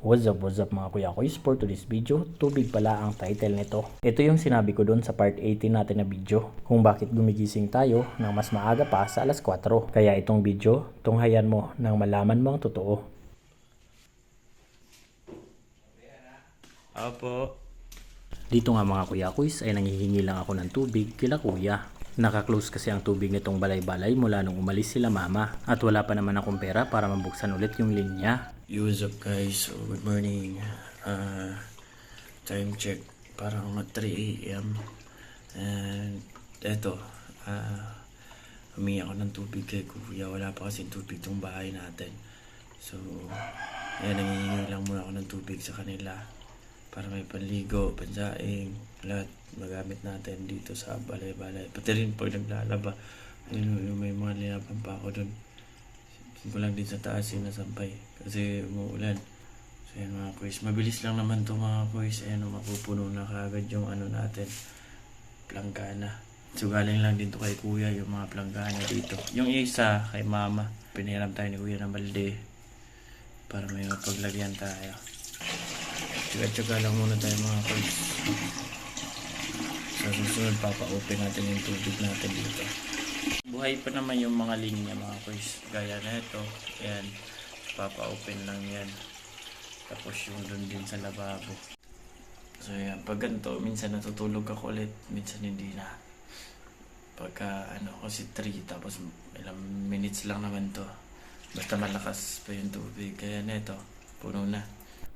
What's up, what's up mga kuya kuys for today's video, tubig pala ang title nito. Ito yung sinabi ko doon sa part 18 natin na video, kung bakit gumigising tayo ng mas maaga pa sa alas 4. Kaya itong video, tunghayan mo nang malaman mo ang totoo. Opo. Dito nga mga kuya kuys ay nangihingi lang ako ng tubig kila kuya. Nakaklose kasi ang tubig nitong balay-balay mula nung umalis sila mama at wala pa naman akong pera para mabuksan ulit yung linya. Yo, What's up guys? So, good morning. Uh, time check. Parang 3 a.m. And eto, uh, humingi ako ng tubig kay kuya. Wala pa kasi tubig tong bahay natin. So, ayan, nangihingi lang muna ako ng tubig sa kanila. Para may panligo, pansaing, lahat magamit natin dito sa balay-balay. Pati rin pag naglalaba, ayun, may mga linapan pa ako dun. Hindi ko lang din sa taas yung nasampay. Kasi umuulan. So yan mga quiz. Mabilis lang naman to mga quiz. Ayan, mapupuno na kagad yung ano natin. Planggana. So galing lang din to kay kuya yung mga planggana dito. Yung isa kay mama. Pinahiram tayo ni kuya ng balde. Para may mapaglagyan tayo. Tsaga-tsaga lang muna tayo mga quiz. Sa susunod papa-open natin yung tubig natin dito. Buhay pa naman yung mga linya mga quiz. Gaya na ito. Ayan. Papa-open lang yan. Tapos yung dun din sa lababo. So yan. Pag ganito, minsan natutulog ako ulit. Minsan hindi na. Pagka ano, kasi 3 tapos ilang minutes lang naman to. Basta malakas pa yung tubig. Kaya na ito. Puno na.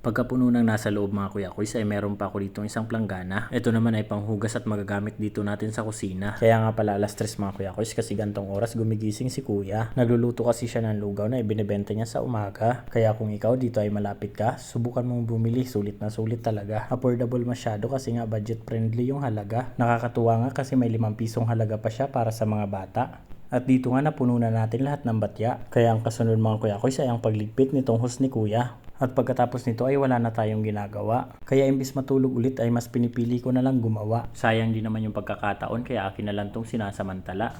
Pagkapuno ng nasa loob mga kuya kuys ay meron pa ako dito isang planggana. Ito naman ay panghugas at magagamit dito natin sa kusina. Kaya nga pala alas 3 mga kuya kuys kasi gantong oras gumigising si kuya. Nagluluto kasi siya ng lugaw na ibinebenta niya sa umaga. Kaya kung ikaw dito ay malapit ka, subukan mong bumili. Sulit na sulit talaga. Affordable masyado kasi nga budget friendly yung halaga. Nakakatuwa nga kasi may 5 pisong halaga pa siya para sa mga bata. At dito nga napuno na natin lahat ng batya. Kaya ang kasunod mga kuya kuys ay ang pagligpit nitong hose ni kuya. At pagkatapos nito ay wala na tayong ginagawa. Kaya imbis matulog ulit ay mas pinipili ko na lang gumawa. Sayang din naman yung pagkakataon kaya akin na lang tong sinasamantala.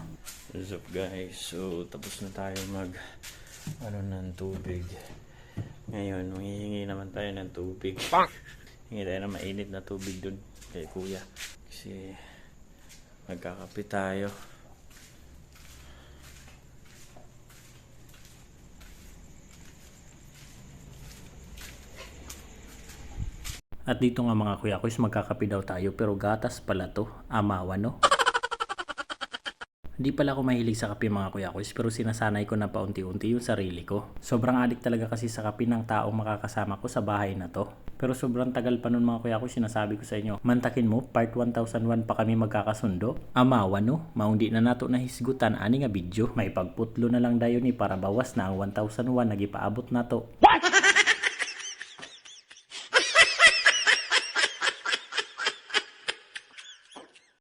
What's up guys? So tapos na tayo mag ano ng tubig. Ngayon, manghihingi naman tayo ng tubig. Hingi tayo ng mainit na tubig dun kay kuya. Kasi magkakape tayo. At dito nga mga kuya kuys magkakape daw tayo pero gatas pala to. Amawa no? Hindi pala ako mahilig sa kape mga kuya kuys pero sinasanay ko na paunti-unti yung sarili ko. Sobrang adik talaga kasi sa kape ng taong makakasama ko sa bahay na to. Pero sobrang tagal pa nun mga kuya kuys sinasabi ko sa inyo. Mantakin mo, part 1001 pa kami magkakasundo. Amawa no? Maundi na nato na hisgutan ani nga video. May pagputlo na lang dayon ni para bawas na ang 1001 nagipaabot na to.